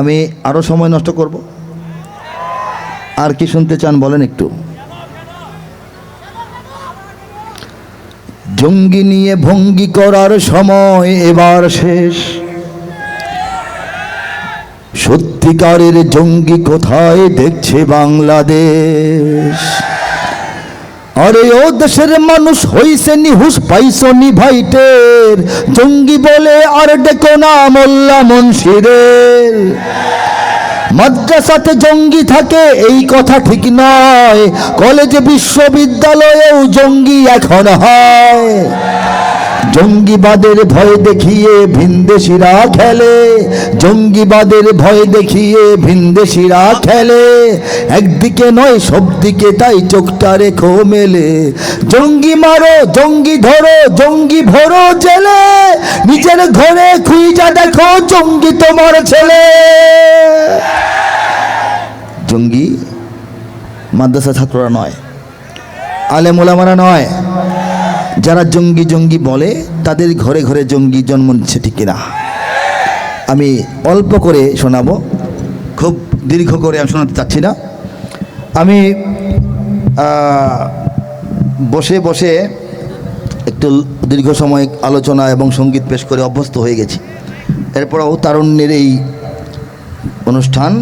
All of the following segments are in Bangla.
আমি আরও সময় নষ্ট করব। আর কি শুনতে চান বলেন একটু। জঙ্গি নিয়ে ভঙ্গি করার সময় এবার শেষ। সত্যিকারের জঙ্গি কোথায় দেখছে বাংলাদেশ? আরে ও দেশের মানুষ হইছে নিহুস পাইছ নি ভাইটের জঙ্গি বলে আর ডেকো না মোল্লা মনসিরের মাদ্রাসাতে জঙ্গি থাকে এই কথা ঠিক নয় কলেজে বিশ্ববিদ্যালয়েও জঙ্গি এখন হয় জঙ্গিবাদের ভয় দেখিয়ে ভিনদেশিরা খেলে। জঙ্গিবাদের ভয় দেখিয়ে ভিনদেশিরা খেলে। একদিকে নয় সব দিকে তাই চোখটা রেখো মেলে। জঙ্গি মারো, জঙ্গি ধরো, জঙ্গি ভরো জেলে। নিজের ঘরে খুঁজা দেখো, জঙ্গি তোমার ছেলে। জঙ্গি মাদ্রাসা ছাত্ররা নয় আলে মোলামারা নয় যারা জঙ্গি জঙ্গি বলে, তাদের ঘরে ঘরে জঙ্গি জন্ম নিচ্ছে ঠিক কিনা? আমি অল্প করে শোনাবো, খুব দীর্ঘ করে আমি শোনাতে চাচ্ছি না। আমি বসে বসে একটু দীর্ঘ সময় আলোচনা এবং সংগীত পেশ করে অভ্যস্ত হয়ে গেছি। এরপরেও তারুণ্যের এই অনুষ্ঠান,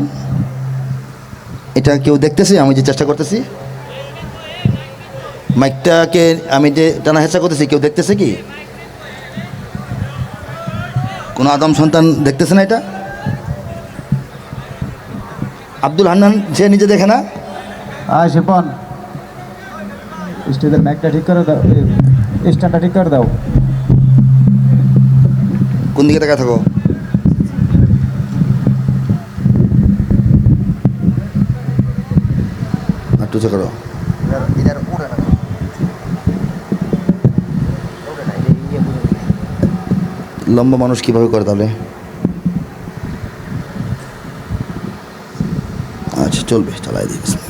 এটা কেউ দেখতেছে? আমি যে চেষ্টা করতেছি? মাইকটাকে আমি যে টানা হেঁচা করতেছি কেউ দেখতেছে কি? কোনো আদম সন্তান দেখতেছে না এটা? আব্দুল হান্নান সে নিজে দেখে না? আয় শিপন। স্টেজের ম্যাকটা ঠিক করে দাও স্ট্যান্ডটা ঠিক করে দাও। কোন দিকে দেখা থাকো? একটু উঁচু করো। লম্বা মানুষ কীভাবে করে তাহলে? আচ্ছা চলবে চালাই দিই